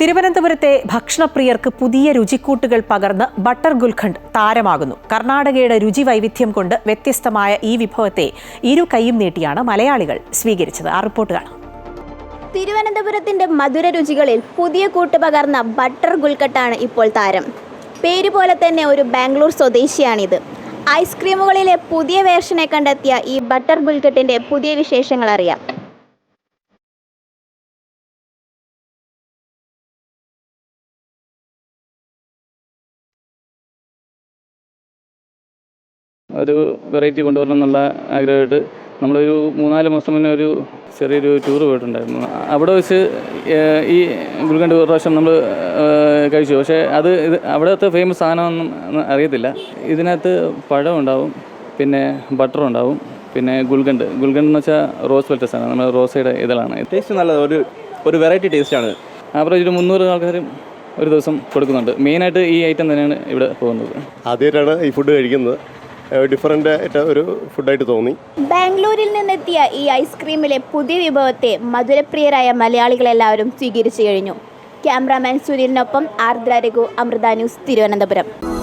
തിരുവനന്തപുരത്തെ ഭക്ഷണപ്രിയർക്ക് പുതിയ രുചിക്കൂട്ടുകൾ പകർന്ന് ബട്ടർ ഗുൽഖണ്ഡ് താരമാകുന്നു. കർണാടകയുടെ രുചി വൈവിധ്യം കൊണ്ട് വ്യത്യസ്തമായ ഈ വിഭവത്തെ ഇരു കൈയും നീട്ടിയാണ് മലയാളികൾ സ്വീകരിച്ചത്. ആ റിപ്പോർട്ട് കാണാം. തിരുവനന്തപുരത്തിന്റെ മധുര രുചികളിൽ പുതിയ കൂട്ട് പകർന്ന ബട്ടർ ഗുൽഖട്ടാണ് ഇപ്പോൾ താരം. പേര് പോലെ തന്നെ ഒരു ബാംഗ്ലൂർ സ്വദേശിയാണിത്. ഐസ്ക്രീമുകളിലെ പുതിയ വേർഷനെ കണ്ടെത്തിയ ഈ ബട്ടർ ഗുൽഖട്ടിന്റെ പുതിയ വിശേഷങ്ങൾ അറിയാം. ഒരു വെറൈറ്റി കൊണ്ടുവരണം എന്നുള്ള ആഗ്രഹമായിട്ട് നമ്മളൊരു മൂന്നാൽ മാസം മുന്നേ ഒരു ചെറിയൊരു ടൂർ പോയിട്ടുണ്ടായിരുന്നു. അവിടെ വെച്ച് ഈ ഗുൽക്കണ്ട് ഒരു പ്രാവശ്യം നമ്മൾ കഴിച്ചു. പക്ഷേ അത് ഇത് അവിടുത്തെ ഫേമസ് സാധനമൊന്നും അറിയത്തില്ല. ഇതിനകത്ത് പഴം ഉണ്ടാവും പിന്നെ ബട്ടർ ഉണ്ടാവും പിന്നെ ഗുൽഗണ്ട് ഗുൽഗണ്ട് എന്ന് വെച്ചാൽ റോസ് വെൽറ്റസ് ആണ് നമ്മുടെ റോസയുടെ ഇതളാണ്. ടേസ്റ്റ് നല്ലത്. ഒരു ഒരു വെറൈറ്റി ടേസ്റ്റാണ് ആവറേജ് ഒരു മുന്നൂറ് ആൾക്കാരും ഒരു ദിവസം കൊടുക്കുന്നുണ്ട്. മെയിനായിട്ട് ഈ ഐറ്റം തന്നെയാണ് ഇവിടെ പോകുന്നത്. ആദ്യമായിട്ടാണ് ഈ ഫുഡ് കഴിക്കുന്നത്. ഡിഫറന്റ് ആയിട്ട് ഒരു ഫുഡായിട്ട് തോന്നി. ബാംഗ്ലൂരിൽ നിന്നെത്തിയ ഈ ഐസ്ക്രീമിലെ പുതിയ വിഭവത്തെ മധുരപ്രിയരായ മലയാളികളെല്ലാവരും സ്വീകരിച്ചു കഴിഞ്ഞു. ക്യാമറാമാൻ സുനിലിനൊപ്പം ആർദ്ര രഘു അമൃത ന്യൂസ് തിരുവനന്തപുരം.